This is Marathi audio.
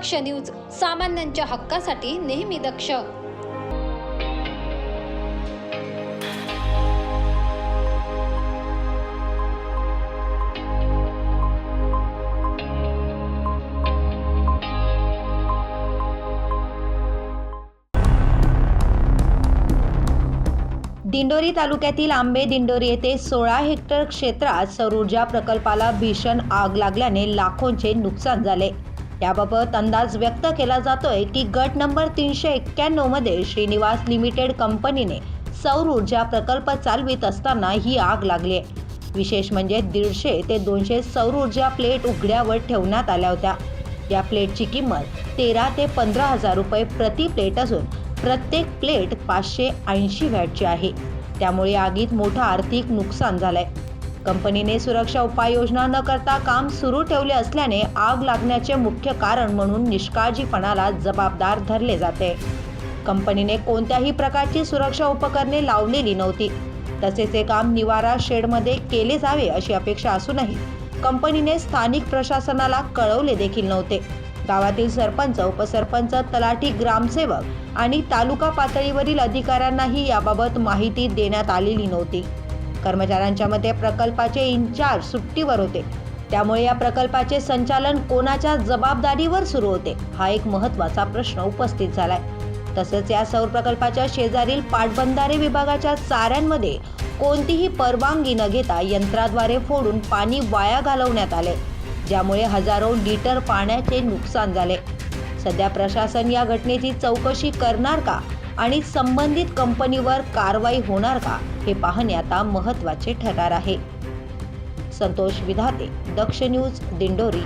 दक्ष न्यूज सामान्यांच्या हक्कासाठी नेहमी दक्ष. दिंडोरी तालुक्यातील आंबे दिंडोरी येथे सोळा हेक्टर क्षेत्रात सौर ऊर्जा प्रकल्पाला भीषण आग लागल्याने लाखोंचे नुकसान झाले. याबाबत अंदाज व्यक्त केला जातोय की गट नंबर तीनशे एक्क्याण्णवमध्ये श्रीनिवास लिमिटेड कंपनीने सौर ऊर्जा प्रकल्प चालवित असताना ही आग लागली आहे. विशेष म्हणजे दीडशे ते दोनशे सौर ऊर्जा प्लेट उघड्यावर ठेवण्यात आल्या होत्या. या प्लेटची किंमत तेरा ते पंधरा हजार रुपये प्रति प्लेट असून प्रत्येक प्लेट पाचशे ऐंशी व्हॅटची आहे. त्यामुळे आगीत मोठं आर्थिक नुकसान झालंय. कंपनीने सुरक्षा उपाययोजना न करता काम सुरू ठेवले असल्याने आग लागण्याचे मुख्य कारण म्हणून निष्काळजीपणाला जबाबदार धरले जाते. कंपनीने कोणत्याही प्रकारची सुरक्षा उपकरणे लावलेली नव्हती. तसेच हे काम निवारा शेडमध्ये केले जावे अशी अपेक्षा असूनही कंपनीने स्थानिक प्रशासनाला कळवले देखील नव्हते. गावातील सरपंच उपसरपंच तलाठी ग्रामसेवक आणि तालुका पातळीवरील अधिकाऱ्यांनाही याबाबत माहिती देण्यात आलेली नव्हती. कर्मचाऱ्यांच्या मते प्रकल्पाचे इन्चार्ज सुट्टीवर होते. त्यामुळे या प्रकल्पाचे संचालन कोणाच्या जबाबदारीवर सुरू होते हा एक महत्त्वाचा प्रश्न उपस्थित झालाय. तसेच या सौर प्रकल्पाच्या शेजारील पाटबंधारे विभागाच्या चाऱ्यांमध्ये कोणतीही परवानगी न घेता यंत्राद्वारे फोडून पाणी वाया घालवण्यात आले ज्यामुळे हजारो लिटर पाण्याचे नुकसान झाले. सध्या प्रशासन या घटनेची चौकशी करणार का? आणि संबंधित कंपनीवर कारवाई होणार का हे पाहणे आता महत्त्वाचे ठरणार आहे. संतोष विधाते दक्ष न्यूज दिंडोरी.